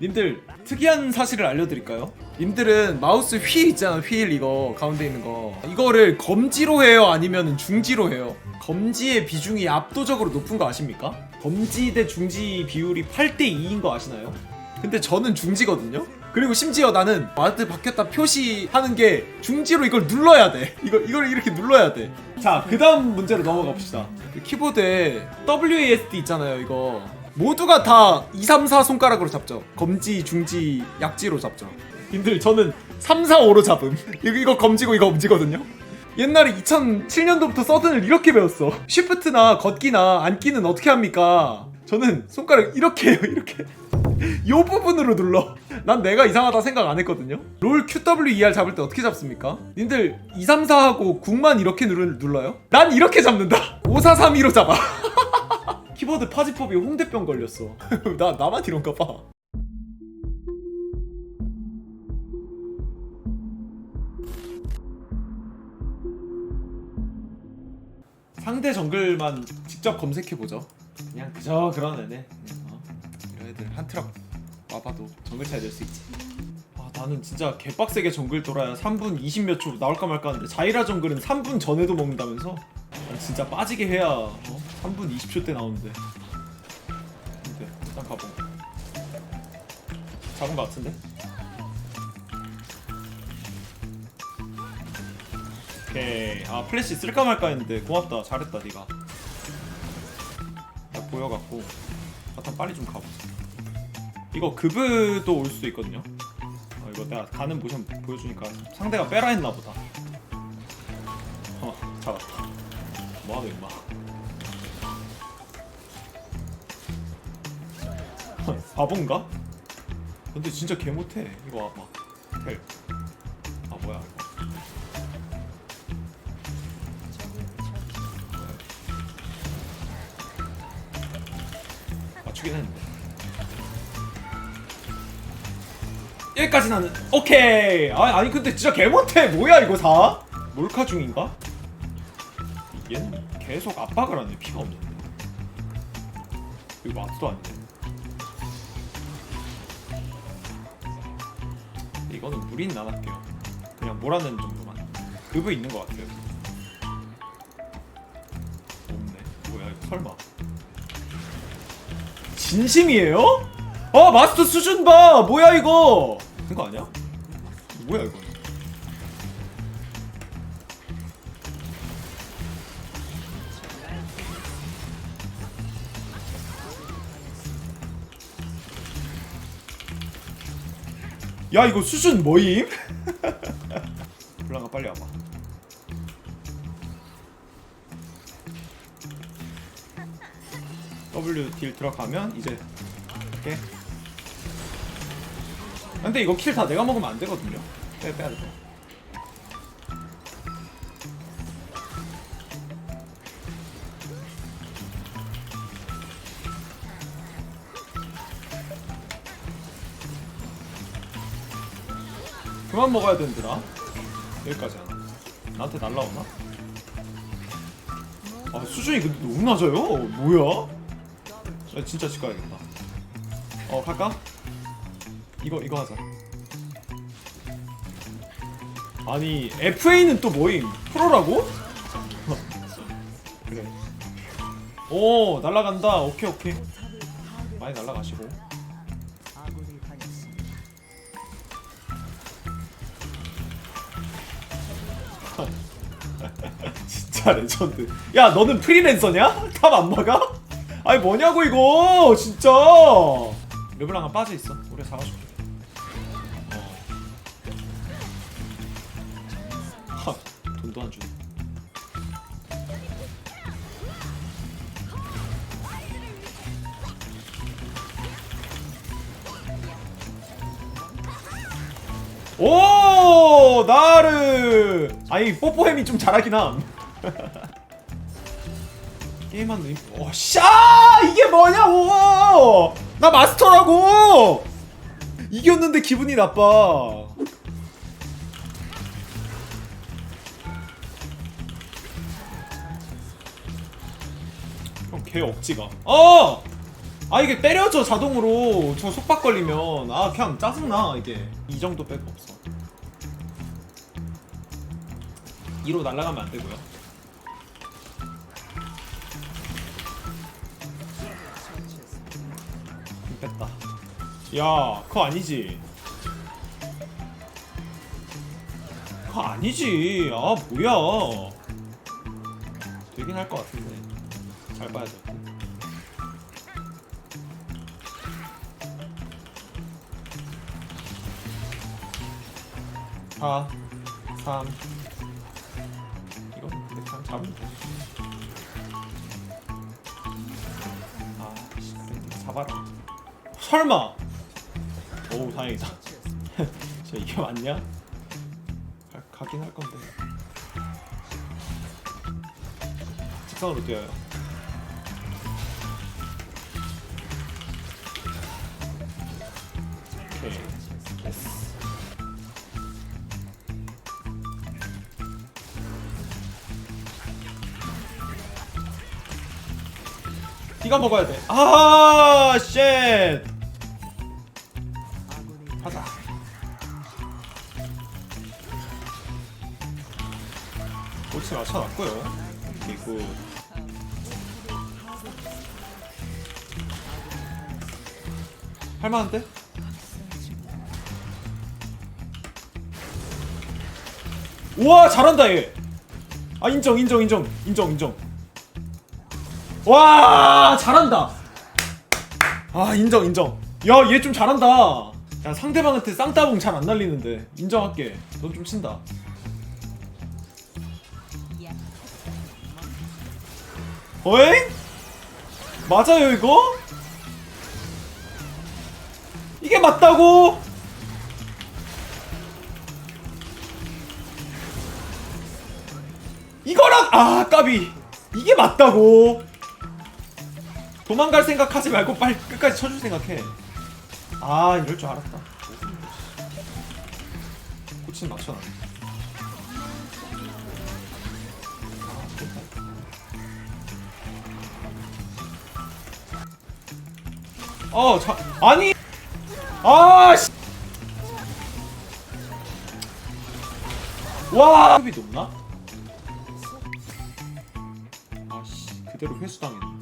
님들 특이한 사실을 알려드릴까요? 님들은 마우스 휠 있잖아 휠 이거 가운데 있는 거 이거를 검지로 해요 아니면 중지로 해요 검지의 비중이 압도적으로 높은 거 아십니까? 검지 대 중지 비율이 8대 2인 거 아시나요? 근데 저는 중지거든요? 그리고 심지어 나는 와드 바뀌었다 표시하는 게 중지로 이걸 눌러야 돼 이걸, 이걸 이렇게 눌러야 돼자그 다음 문제로 넘어가 봅시다 그 키보드에 WASD 있잖아요 이거 모두가 다 2, 3, 4 손가락으로 잡죠. 검지, 중지, 약지로 잡죠. 님들 저는 3, 4, 5로 잡음. 이거, 검지고 이거 엄지거든요. 옛날에 2007년도부터 서든을 이렇게 배웠어. 쉬프트나 걷기나 앉기는 어떻게 합니까? 저는 손가락 이렇게 해요, 이렇게. 요 부분으로 눌러. 난 내가 이상하다 생각 안 했거든요. 롤 QWER 잡을 때 어떻게 잡습니까? 님들 2, 3, 4하고 국만 이렇게 누르, 눌러요? 난 이렇게 잡는다. 5, 4, 3, 2로 잡아. 키보드 파지법이 홍대병 걸렸어. 나 나만 이런가 봐. 상대 정글만 직접 검색해 보죠. 그냥 그저 그런 애네. 어? 이런 애들 한 트럭 와봐도 정글 차이 될 수 있지. 아 나는 진짜 개빡세게 정글 돌아야 3분 20몇 초 나올까 말까 하는데 자이라 정글은 3분 전에도 먹는다면서? 난 진짜 빠지게 해야 어? 3분 20초 때 나오는데. 근데 일단 가보. 잡은 거 같은데? 오케이. 아 플래시 쓸까 말까 했는데 고맙다. 잘했다 네가. 나 보여갖고 바탕 빨리 좀 가보자. 이거 급브도 올 수도 있거든요. 어, 이거 내가 가는 모션 보여주니까 상대가 빼라 했나 보다. 어 잡았다. 뭐하노 임마. 바본가? 근데 진짜 개 못해. 이거 와봐. 텔. 아 뭐야 이거. 맞추긴 했는데. 여기까지 나는 오케이. 아 아니 근데 진짜 개 못해. 뭐야 이거 다? 몰카 중인가? 얘는 계속 압박을 하네. 피가 없는데. 이거 마트도 아닌데. 이거는 무리는 안 할게요. 그냥 몰아내는 정도만. 급은 있는 것 같아요. 없네. 뭐야 설마. 진심이에요? 아 마스터 수준 봐. 뭐야 이거? 그거 아니야? 뭐야 이거? 야 이거 수준 뭐임? 블랑아 빨리 와봐. W 딜 들어가면 이제 이렇게. 근데 이거 킬 다 내가 먹으면 안 되거든요. 빼, 빼야 돼 그만 먹어야 된더라 여기까지 하나 나한테 날라오나? 아 수준이 근데 너무 낮아요 뭐야? 나 진짜 집 가야겠다 어 갈까? 이거 이거 하자 아니 FA는 또 뭐임? 프로라고? 그래 오 날라간다 오케이 오케이 많이 날라가시고 진짜 레전드. 야, 너는 프리랜서냐? 탑 안 막아? 아니 뭐냐고 이거, 진짜. 르블랑은 빠져 있어. 우리 잡아줄게. 어. 하, 돈도 안 주네. 오 나르 아니 뽀뽀햄이 좀 잘하긴 함. 게임한 느 어샤! 이게 뭐냐고! 나 마스터라고! 이겼는데 기분이 나빠. 형걔 억지가. 어! 아 이게 때려져 자동으로. 저 속박 걸리면. 아 그냥 짜증나 이게. 이 정도 빼고 없어 2로 날아가면 안 되고요. 힘 뺐다. 야 그거 아니지? 그거 아니지. 아 뭐야? 되긴 할 것 같은데. 잘 봐야 돼. 4 3 이거 근데 그냥 잡으면 돼. 아, 씨, 그래, 이거 잡아라. 설마. 오, 다행이다. 진짜 이게 맞냐? 가, 가긴 할 건데. 직선으로 뛰어요. 오케이. 됐어. 네가 먹어야 돼. 아, 쉣. 가자. 꼬치 맞춰놨고요. 그리고 할만한데? 우와 잘한다 얘. 아 인정 인정 인정 인정 인정. 와 잘한다. 아 인정 인정. 야 얘 좀 잘한다. 야 상대방한테 쌍따봉 잘 안 날리는데. 인정할게. 넌 좀 친다. 어잉? 맞아요 이거? 이게 맞다고? 이거랑 아 까비. 이게 맞다고 도망갈 생각하지 말고 빨리 끝까지 쳐줄 생각해. 아 이럴 줄 알았다. 코치는 맞춰놔. 어, 자, 아니, 아, 씨, 와, 흡이 높나? 아씨, 그대로 회수당했네.